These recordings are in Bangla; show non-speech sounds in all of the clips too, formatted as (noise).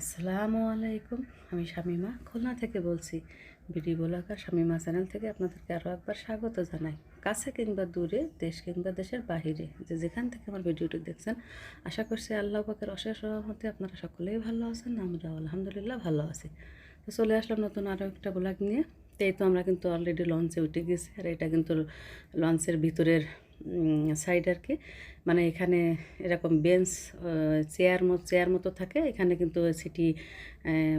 আসসালামু আলাইকুম, আমি শামিমা। খুলনা থেকে বলছি, বিডি ব্লগার শামিমা চ্যানেল থেকে আপনাদেরকে আরও একবার স্বাগত জানাই। কাছে কিংবা দূরে, দেশ কিংবা দেশের বাহিরে, যে যেখান থেকে আমার ভিডিওটি দেখছেন, আশা করছি আল্লাহ পাকের অশেষ রহমতে আপনারা সকলেই ভালো আছেন আমরা আলহামদুলিল্লাহ ভালো আছি। তো চলে আসলাম নতুন আরও একটা ব্লগ নিয়ে। তো এই তো আমরা কিন্তু অলরেডি লঞ্চে উঠে গেছি, আর এটা কিন্তু লঞ্চের ভিতরের সাইড আর কি। মানে এখানে এরকম বেঞ্চ চেয়ার মতো চেয়ার মতো থাকে এখানে কিন্তু সিটি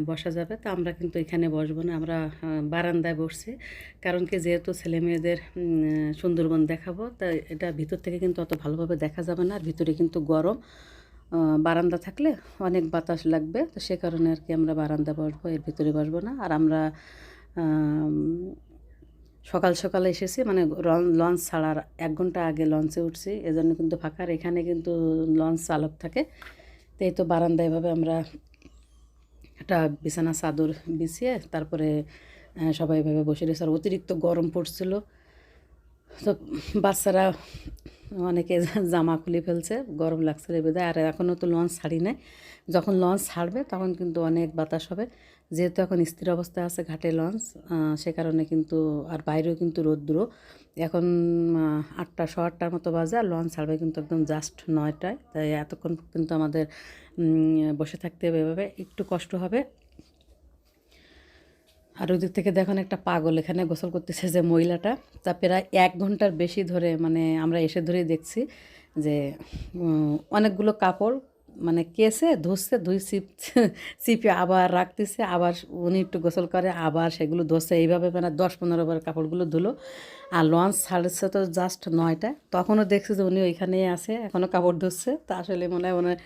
বসা যাবে। তো আমরা কিন্তু এখানে বসবো না আমরা বারান্দায় বসছি। কারণ কি যেহেতু ছেলে মেয়েদের সুন্দরবন দেখাবো তা এটা ভিতর থেকে কিন্তু অত ভালোভাবে দেখা যাবে না। আর ভিতরে কিন্তু গরম বারান্দা থাকলে অনেক বাতাস লাগবে। তো সে কারণে আর কি আমরা বারান্দা বসবো এর ভিতরে বসবো না। আর আমরা আম, সকাল সকালে এসেছি মানে লঞ্চ ছাড়ার এক ঘণ্টা আগে লঞ্চে উঠছি, এজন্য কিন্তু ফাঁকা। আর এখানে কিন্তু লঞ্চ চালক থাকে। তো এই তো বারান্দায় এভাবে আমরা একটা বিছানা, চাদর বিছিয়ে তারপরে সবাই এভাবে বসে রয়েছে। আর অতিরিক্ত গরম পড়ছিল। তো বাচ্চারা অনেকে (laughs) জামা খুলে ফেলছে, গরম লাগছে রে বেদায়। আর এখনও তো লঞ্চ ছাড়ি নাই। যখন লঞ্চ ছাড়বে তখন কিন্তু অনেক বাতাস হবে। যেহেতু এখন স্থির অবস্থায় আছে ঘাটে লঞ্চ সে কারণে কিন্তু আর বাইরেও কিন্তু রৌদ্র। এখন আটটা শ আটটার মতো বাজে আর লঞ্চ ছাড়বে কিন্তু একদম জাস্ট নয়টায়। তাই এতক্ষণ কিন্তু আমাদের বসে থাকতে হবে এভাবে, একটু কষ্ট হবে। আর ওই দিক থেকে দেখুন একটা পাগল এখানে গোসল করতেছে যে মহিলাটা। তা প্রায় এক ঘণ্টার বেশি ধরে মানে আমরা এসে ধরেই দেখছি যে অনেকগুলো কাপড় মানে কেসে ধুচ্ছে ধুই চিপ চিপে (laughs) আবার রাখতেছে, আবার উনি একটু গোসল করে, আবার সেগুলো ধুচ্ছে এইভাবে মানে দশ পনেরো বার কাপড়গুলো ধুলো। আর লঞ্চ ছাড়ছে তো জাস্ট নয়টায় তখনও দেখছে যে উনি ওইখানেই আছে, এখনও কাপড় ধুচ্ছে তা আসলে মনে হয় ওনার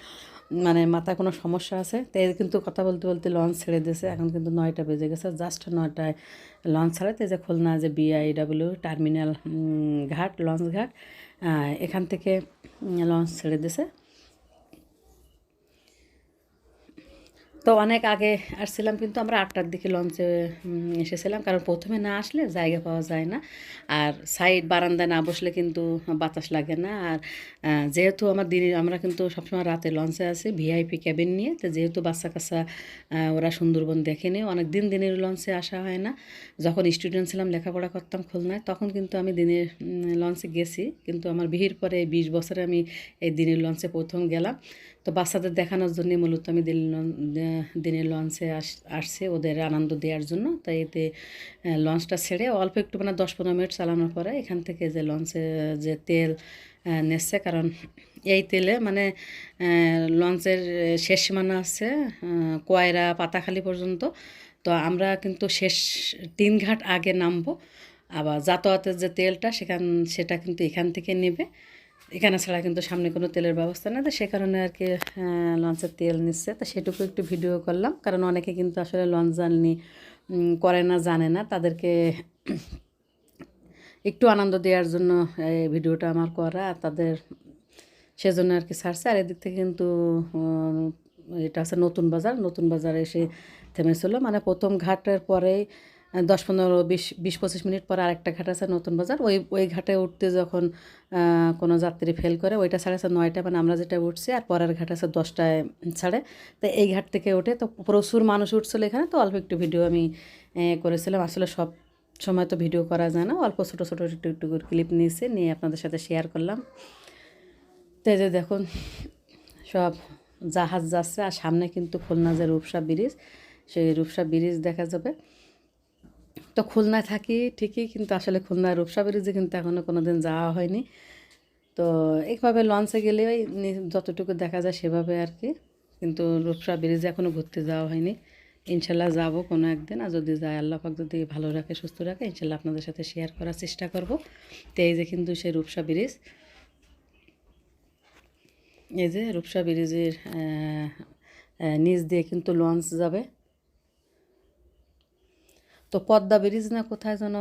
মানে মাথায় কোনো সমস্যা আছে। তো এই কিন্তু কথা বলতে বলতে লঞ্চ ছেড়ে দিয়েছে। এখন কিন্তু নয়টা বেজে গেছে, জাস্ট নয়টায় লঞ্চ ছাড়াতে যে খুলনা যে বিআইডাব্লিউ টার্মিনাল ঘাট, লঞ্চ ঘাট এখান থেকে লঞ্চ ছেড়ে দিয়েছে। তো অনেক আগে আসছিলাম, কিন্তু আমরা আটটার দিকে লঞ্চে এসেছিলাম। কারণ প্রথমে না আসলে জায়গা পাওয়া যায় না। আর সাইড বারান্দায় না বসলে কিন্তু বাতাস লাগে না। আর যেহেতু আমার দিনে, আমরা কিন্তু সবসময় রাতে লঞ্চে আছি ভিআইপি ক্যাবিন নিয়ে। তো যেহেতু বাচ্চা কাচ্চা ওরা সুন্দরবন দেখেনি অনেক দিন দিনের লঞ্চে আসা হয় না। যখন স্টুডেন্ট ছিলাম, লেখাপড়া করতাম খুলনায়, তখন কিন্তু আমি দিনের লঞ্চে গেছি। কিন্তু আমার বিহির পরে বিশ বছরে আমি এই দিনের লঞ্চে প্রথম গেলাম। তো বাচ্চাদের দেখানোর জন্য মূলত আমি দিন দিনের লঞ্চে আস, আসছে ওদের আনন্দ দেওয়ার জন্য। তাই এতে লঞ্চটা ছেড়ে অল্প একটু মানে দশ পনেরো মিনিট চালানোর পরে এখান থেকে যে লঞ্চে যে তেল নেচ্ছে কারণ এই তেলে মানে লঞ্চের শেষ সীমানা আছে কয়রা, পাতাখালি পর্যন্ত। তো আমরা কিন্তু শেষ তিন ঘাট আগে নামবো, আবার যাতায়াতের যে তেলটা সেখান, সেটা কিন্তু এখান থেকে নেবে। এখানে ছাড়া কিন্তু সামনে কোনো তেলের ব্যবস্থা নেই, তো সে কারণে আর কি লঞ্চের তেল নিচ্ছে। তো সেটুকু একটু ভিডিও করলাম, কারণ অনেকে কিন্তু আসলে লঞ্চ জার্নি করে না, জানে না। তাদেরকে একটু আনন্দ দেওয়ার জন্য এই ভিডিওটা আমার করা, আর তাদের সেজন্য আর কি ছাড়ছে। আর এদিক থেকে কিন্তু এটা আছে নতুন বাজার। নতুন বাজারে এসে থেমেছিল। মানে প্রথম ঘাটের পরেই দশ পনেরো, বিশ বিশ পঁচিশ মিনিট পরে আরেকটা ঘাট আছে নতুন বাজার। ওই ওই ঘাটে উঠতে যখন কোনো যাত্রী ফেল করে, ওইটা ছাড়ে আছে নয়টা মানে আমরা যেটা উঠছি আর পরের ঘাট আছে দশটায় ছাড়ে। তো এই ঘাট থেকে উঠে তো প্রচুর মানুষ উঠছিল এখানে, তো অল্প একটু ভিডিও আমি করেছিলাম। আসলে সব সময় তো ভিডিও করা যায় না। অল্প ছোটো ছোটো একটু একটু ক্লিপ নিয়েছে, নিয়ে আপনাদের সাথে শেয়ার করলাম। তো যে দেখুন, সব জাহাজ যাচ্ছে আর সামনে কিন্তু খুলনা যে রূপসা ব্রিজ, সেই রূপসা ব্রিজ দেখা যাবে। তো খুলনায় থাকি ঠিকই, কিন্তু আসলে খুলনা রূপসা ব্রিজে কিন্তু এখনও কোনো দিন যাওয়া হয়নি। তো এইভাবে লঞ্চে গেলে ওই যতটুকু দেখা যায় সেভাবে আর কি। কিন্তু রূপসা ব্রিজে এখনও ঘুরতে যাওয়া হয়নি। ইনশাল্লাহ যাব কোনো একদিন, আর যদি যায়, আল্লাহ পাক যদি ভালো রাখে, সুস্থ রাখে, ইনশাল্লাহ আপনাদের সাথে শেয়ার করার চেষ্টা করব। তো এই যে কিন্তু সেই রূপসা ব্রিজ। এই যে রূপসা ব্রিজের নিচ দিয়ে কিন্তু লঞ্চ যাবে। তো পদ্মা ব্রিজ না কোথায় যেন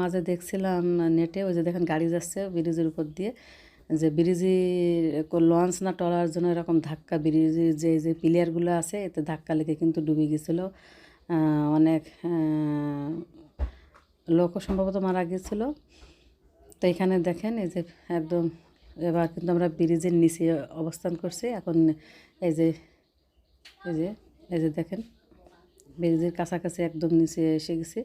মাঝে দেখছিলাম নেটে, ওই যে দেখেন গাড়ি যাচ্ছে ব্রিজের উপর দিয়ে, যে ব্রিজে লঞ্চ না টলার জন্য এরকম ধাক্কা ব্রিজের যে যে পিলিয়ারগুলো আছে, এতে ধাক্কা লেগে কিন্তু ডুবে গেছিল। অনেক লোকও সম্ভবত মারা গেছিল। তো এখানে দেখেন এই যে একদম এবার কিন্তু আমরা ব্রিজের নিচে অবস্থান করছি। এখন এই যে এই যে এই যে দেখেন ব্রিজের কাছাকাছি একদম নিচে এসে গেছে।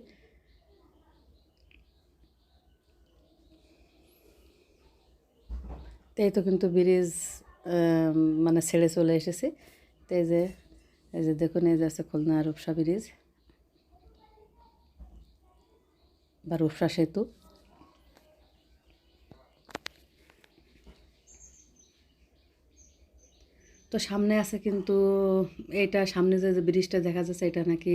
তাই তো কিন্তু ব্রিজ মানে ছেড়ে চলে এসেছে। তাই যে, এই যে দেখুন, এই যে আছে খুলনা রূপসা ব্রিজ বা রূপসা সেতু। তো সামনে আছে কিন্তু এটা সামনে যে যে ব্রিজটা দেখা যাচ্ছে এটা নাকি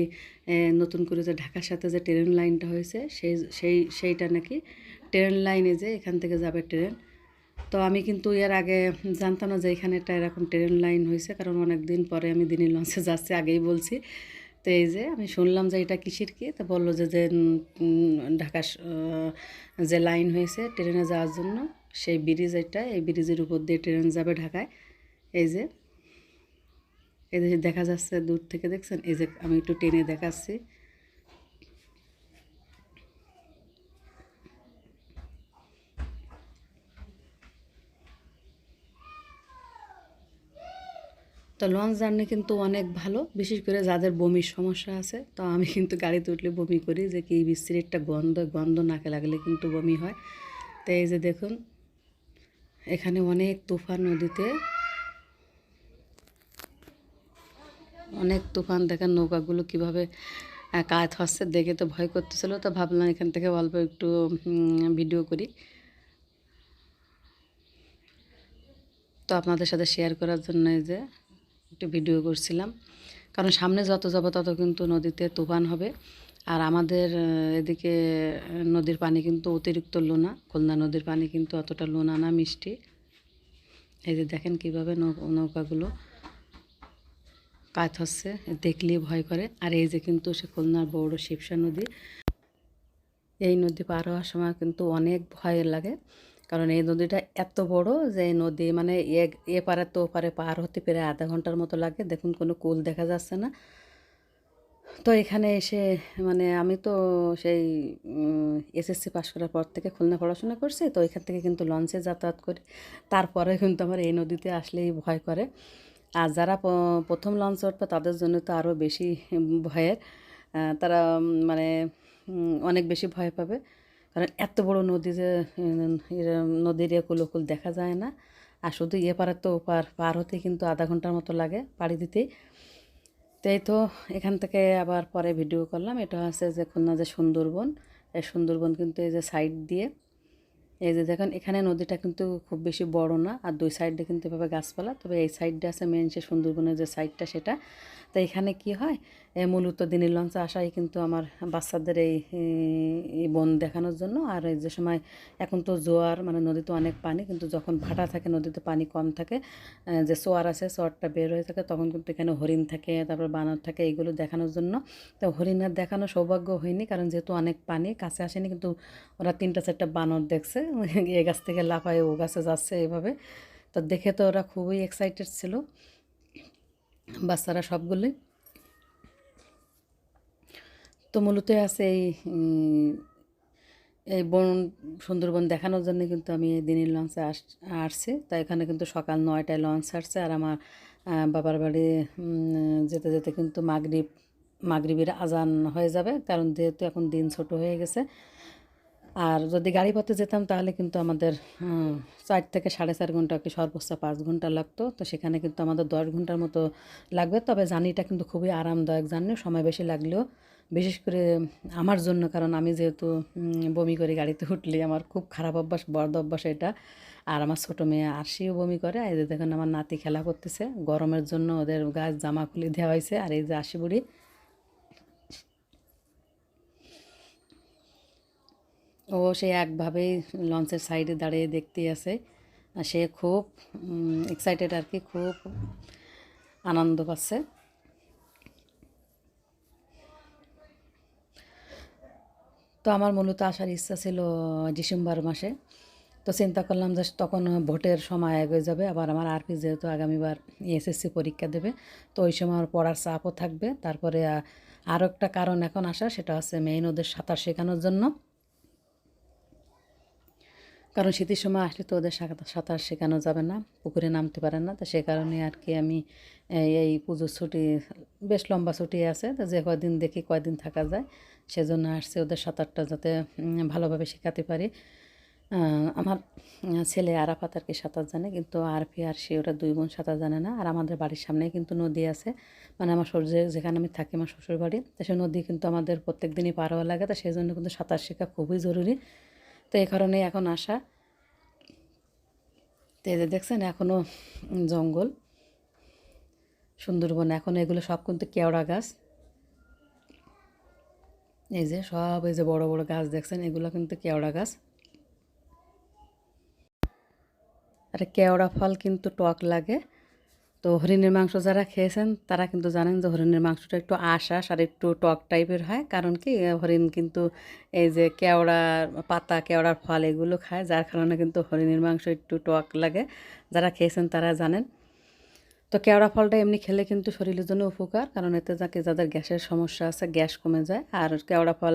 নতুন করে যে ঢাকার সাথে যে ট্রেন লাইনটা হয়েছে সেই সেই সেইটা নাকি ট্রেন লাইনে যে এখান থেকে যাবে ট্রেন। তো আমি কিন্তু এর আগে জানতাম না যে এখানে একটা এরকম ট্রেন লাইন হয়েছে কারণ অনেক দিন পরে আমি দিনের লঞ্চে যাচ্ছি আগেই বলছি। তো এই যে আমি শুনলাম যে এটা কিসের কি তো বলল যে যে উম, ঢাকা যে লাইন হয়েছে ট্রেনে যাওয়ার জন্য সেই ব্রিজ এটা এই ব্রিজের উপর দিয়ে ট্রেন যাবে ঢাকায়। এই যে এই যে দেখা যাচ্ছে দূর থেকে দেখছেন, এই যে আমি একটু টেনে দেখাচ্ছি। তো লঞ্চ জার্নি কিন্তু অনেক ভালো, বিশেষ করে যাদের বমির সমস্যা আছে, তো আমি কিন্তু গাড়িতে উঠলে বমি করি, যে কি বিশ্রীর একটা গন্ধ গন্ধ নাকে লাগলে কিন্তু বমি হয়। তো এই যে দেখুন, এখানে অনেক তুফান নদীতে অনেক তুফান, দেখেন নৌকাগুলো কীভাবে কাত হচ্ছে, দেখে তো ভয় করতেছিল, তো ভাবলাম এখান থেকে অল্প একটু ভিডিও করি। তো আপনাদের সাথে শেয়ার করার জন্য এই যে একটু ভিডিও করছিলাম। কারণ সামনে যত যাব তত কিন্তু নদীতে তুফান হবে। আর আমাদের এদিকে নদীর পানি কিন্তু অতিরিক্ত লোনা, খুলনা নদীর পানি কিন্তু অতটা লোনা না, মিষ্টি। এই যে দেখেন কীভাবে নৌকাগুলো কাত হচ্ছে দেখলেই ভয় করে। আর এই যে কিন্তু সে খুলনার বড় শিবসা নদী, এই নদী পার হওয়ার সময় কিন্তু অনেক ভয় লাগে। কারণ এই নদীটা এত বড় যে নদী মানে এ- পারে তো পারে পার হতে প্রায় আধা ঘণ্টার মতো লাগে। দেখুন কোনো কুল দেখা যাচ্ছে না। তো এখানে এসে মানে আমি তো সেই এসএসসি পাশ করার পর থেকে খুলনা পড়াশোনা করছি। তো এখান থেকে কিন্তু লঞ্চে যাতায়াত করি। তারপরে কিন্তু আমার এই নদীতে আসলেই ভয় করে। আর যারা প্রথম লঞ্চ উঠবে তাদের জন্য তো আরও বেশি ভয়ের তারা মানে অনেক বেশি ভয় পাবে। কারণ এত বড় নদী যে নদীর একুল ওকুল দেখা যায় না। আর শুধু পারে তো পার পার হতে কিন্তু আধা ঘণ্টার মতো লাগে পাড়ি দিতেই। তাই তো এখান থেকে আবার পরে ভিডিও করলাম। এটা হচ্ছে যে খুলনা যে সুন্দরবন, এই সুন্দরবন কিন্তু এই যে সাইড দিয়ে এই যে দেখেন, এখানে নদীটা কিন্তু খুব বেশি বড় না, আর দুই সাইডে কিন্তু এভাবে গাছপালা। তবে এই সাইডটা আছে মেন সে সুন্দরবনের যে সাইডটা সেটা তো এখানে কি হয়? মূলত দিনের লঞ্চে আসাই কিন্তু আমার বাচ্চাদের এই বন দেখানোর জন্য। আর এই যে সময় এখন তো জোয়ার মানে নদীতে অনেক পানি, কিন্তু যখন ভাটা থাকে, নদীতে পানি কম থাকে যে সোয়ার আছে, সোয়ারটা বের হয়ে থাকে, তখন কিন্তু এখানে হরিণ থাকে, তারপর বানর থাকে, এইগুলো দেখানোর জন্য। তো হরিণের দেখানো সৌভাগ্য হয়নি, কারণ যেহেতু অনেক পানি, কাছে আসেনি, কিন্তু ওরা তিনটা, চারটা বানর দেখছে, এ গাছ থেকে লাফায়, ও গাছে যাচ্ছে এভাবে তো দেখে তো ওরা খুবই এক্সাইটেড ছিল। বাচ্চারা সবগুলোই। তো মূলত আছে এই এই বন, সুন্দরবন দেখানোর জন্য কিন্তু আমি এই দিনের লঞ্চে আস, আসছি। তো এখানে কিন্তু সকাল নয়টায় লঞ্চ আসছে আর আমার বাবার বাড়ি যেতে যেতে কিন্তু মাগরিব, মাগরিবের আজান হয়ে যাবে। কারণ যেহেতু এখন দিন ছোট হয়ে গেছে আর যদি গাড়ি পথে যেতাম তাহলে কিন্তু আমাদের চার থেকে সাড়ে চার ঘণ্টা কি সর্বোচ্চ পাঁচ ঘণ্টা লাগতো। তো সেখানে কিন্তু আমাদের দশ ঘণ্টার মতো লাগবে। তবে জার্নিটা কিন্তু খুবই আরামদায়ক জার্নি, সময় বেশি লাগলেও। বিশেষ করে আমার জন্য, কারণ আমি যেহেতু বমি করে গাড়িতে উঠলে আমার খুব খারাপ অভ্যাস বর্দ অভ্যাস এটা। আর আমার ছোটো মেয়ে আরশিও বমি করে। এই যে দেখেন আমার নাতি খেলা করতেছে। গরমের জন্য ওদের গাছ জামা খুলে দেওয়া হয়েছে। আর এই যে আশি বুড়ি ও সে একভাবেই লঞ্চের সাইডে দাঁড়িয়ে দেখতে আছে সে খুব এক্সাইটেড আর কি, খুব আনন্দ পাচ্ছে। তো আমার মূলত আসার ইচ্ছা ছিল ডিসেম্বর মাসে। তো চিন্তা করলাম যে তখন ভোটের সময় এগিয়ে যাবে, আবার আমার আরপি যেহেতু আগামীবার এসএসসি পরীক্ষা দেবে, তো ওই সময় আমার পড়ার চাপও থাকবে। তারপরে আরও একটা কারণ এখন আসা সেটা হচ্ছে মেইন ওদের সাঁতার শেখানোর জন্য। কারণ শীতের সময় আসলে তো ওদের সাঁতার শেখানো যাবে না, পুকুরে নামতে পারে না। তো সে কারণে আর কি আমি, এই এই পুজোর ছুটি, বেশ লম্বা ছুটি আছে। তো যে কয়দিন দেখি কয়দিন থাকা যায়, সেজন্য আসছে ওদের সাঁতারটা যাতে ভালোভাবে শেখাতে পারি। আমার ছেলে আরাফাত আর কি সাঁতার জানে, কিন্তু আরফি আর সে ওরা দুই বোন সাঁতার জানে না। আর আমাদের বাড়ির সামনেই কিন্তু নদী আছে। মানে আমার শ্বশুর যেখানে আমি থাকি, আমার শ্বশুর বাড়ি তো সে নদী কিন্তু আমাদের প্রত্যেক দিনই পার হওয়া লাগে। তো সেই জন্য কিন্তু সাঁতার শেখা খুবই জরুরি। তো এই কারণেই এখন আসা। তো যে দেখছেন এখনও জঙ্গল, সুন্দরবন, এখন এগুলো সব কিন্তু কেওড়া গাছ। এই যে সব, এই যে বড় বড় গাছ দেখছেন, এগুলো কিন্তু কেওড়া গাছ। আর কেওড়া ফল কিন্তু টক লাগে। তো হরিণের মাংস যারা খেয়েছেন, তারা কিন্তু জানেন যে হরিণের মাংসটা একটু আশ আশ আর একটু টক টাইপের হয়। কারণ কি হরিণ কিন্তু এই যে কেওড়ার পাতা, কেওড়ার ফল এগুলো খায়, যার কারণে কিন্তু হরিণের মাংস একটু টক লাগে। যারা খেয়েছেন তারা জানেন। তো কেওড়া ফলটা এমনি খেলে কিন্তু শরীরের জন্য উপকার, কারণ এতে যাকে যাদের গ্যাসের সমস্যা আছে গ্যাস কমে যায়। আর কেওড়া ফল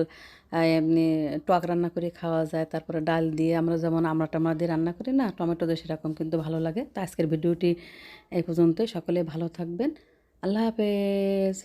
এমনি টক রান্না করে খাওয়া যায়, তারপরে ডাল দিয়ে আমরা যেমন আমরা টামড়া দিয়ে রান্না করি না, টমেটো দিয়ে সেরকম কিন্তু ভালো লাগে। তো আজকের ভিডিওটি এই পর্যন্তই। সকলে ভালো থাকবেন। আল্লাহ হাফেজ।